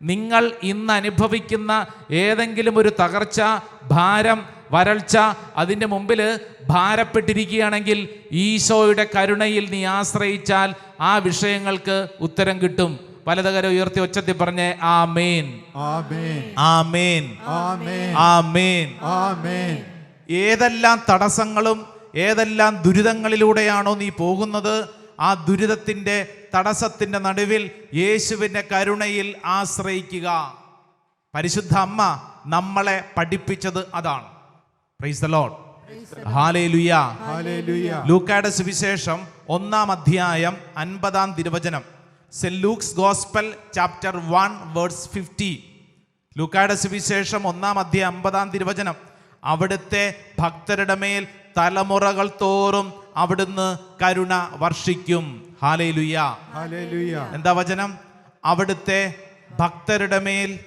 നിങ്ങൾ ഇന്ന് അനുഭവിക്കുന്ന ഏതെങ്കിലും ഒരു തകർച്ച ഭാരം വരൾച്ച അതിന്റെ മുമ്പിൽ ഭാരപ്പെട്ടിരിക്കുകയാണെങ്കിൽ ഈശോയുടെ കരുണയിൽ നീ ആശ്രയിച്ചാൽ ആ വിഷയങ്ങൾക്ക് ഉത്തരം കിട്ടും. പലതകരം ഉയർത്തി ഒച്ചത്തിൽ പറഞ്ഞേ ആ മേൻ ഏതെല്ലാം തടസ്സങ്ങളും ഏതെല്ലാം ദുരിതങ്ങളിലൂടെയാണോ നീ പോകുന്നത്? ആ ദുരിതത്തിന്റെ തടസ്സത്തിന്റെ നടുവിൽ യേശുവിന്റെ കരുണയിൽ ആശ്രയിക്കുക. പരിശുദ്ധ അമ്മ നമ്മളെ പഠിപ്പിച്ചത് അതാണ്. പ്രൈസ് ദ ലോഡ് ലൂക്കായുടെ സുവിശേഷം ഒന്നാം അധ്യായം അൻപതാം തിരുവചനം. Saint Luke's gospel chapter one words fifty ലൂക്കായുടെ സുവിശേഷം ഒന്നാം അധ്യായം അമ്പതാം തിരുവചനം. അവിടുത്തെ ഭക്തരുടെ മേൽ തലമുറകൾ തോറും അവിടുന്ന് കരുണ വർഷിക്കും. ഹാലേലുയ. എന്താ വചനം? അവിടുത്തെ ഭക്തരുടെ മേൽ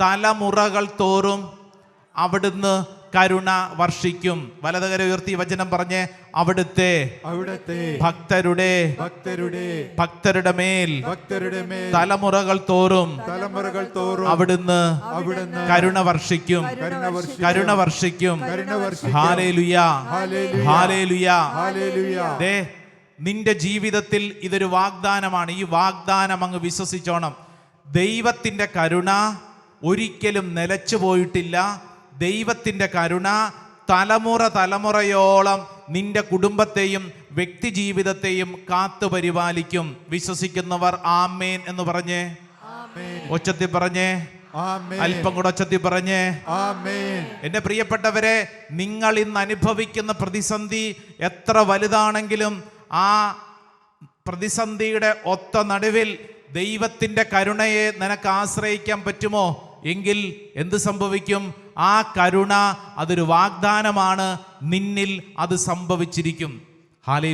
തലമുറകൾ തോറും അവിടുന്ന് കരുണ വർഷിക്കും. വലതുകര ഉയർത്തി വചനം പറഞ്ഞ് അവിടുത്തെ അവിടുത്തെ ഭക്തരുടെ ഭക്തരുടെ ഭക്തരുടെ മേൽ ഭക്തരുടെ മേൽ തലമുറകൾ തോറും തലമുറകൾ തോറും അവിടുന്ന് അവിടുന്ന് കരുണ വർഷിക്കും. കരുണ വർഷിക്കും. ഹാലേലുയ. ദേ നിന്റെ ജീവിതത്തിൽ ഇതൊരു വാഗ്ദാനമാണ്. ഈ വാഗ്ദാനം അങ്ങ് വിശ്വസിച്ചോണം. ദൈവത്തിന്റെ കരുണ ഒരിക്കലും നിലച്ചു പോയിട്ടില്ല. ദൈവത്തിന്റെ കരുണ തലമുറ തലമുറയോളം നിന്റെ കുടുംബത്തെയും വ്യക്തി ജീവിതത്തെയും കാത്തു പരിപാലിക്കും. വിശ്വസിക്കുന്നവർ ആമേൻ എന്ന് പറഞ്ഞേ. ഒച്ചത്തി പറഞ്ഞേ. അല്പം കൂടെ ഒച്ചത്തി പറഞ്ഞേ. എന്റെ പ്രിയപ്പെട്ടവരെ നിങ്ങൾ ഇന്ന് അനുഭവിക്കുന്ന പ്രതിസന്ധി എത്ര വലുതാണെങ്കിലും ആ പ്രതിസന്ധിയുടെ ഒത്ത നടുവിൽ ദൈവത്തിന്റെ കരുണയെ നിനക്ക് ആശ്രയിക്കാൻ പറ്റുമോ? എങ്കിൽ എന്ത് സംഭവിക്കും? ആ കരുണ അതൊരു വാഗ്ദാനമാണ്. നിന്നിൽ അത് സംഭവിച്ചിരിക്കും. ഹാലേ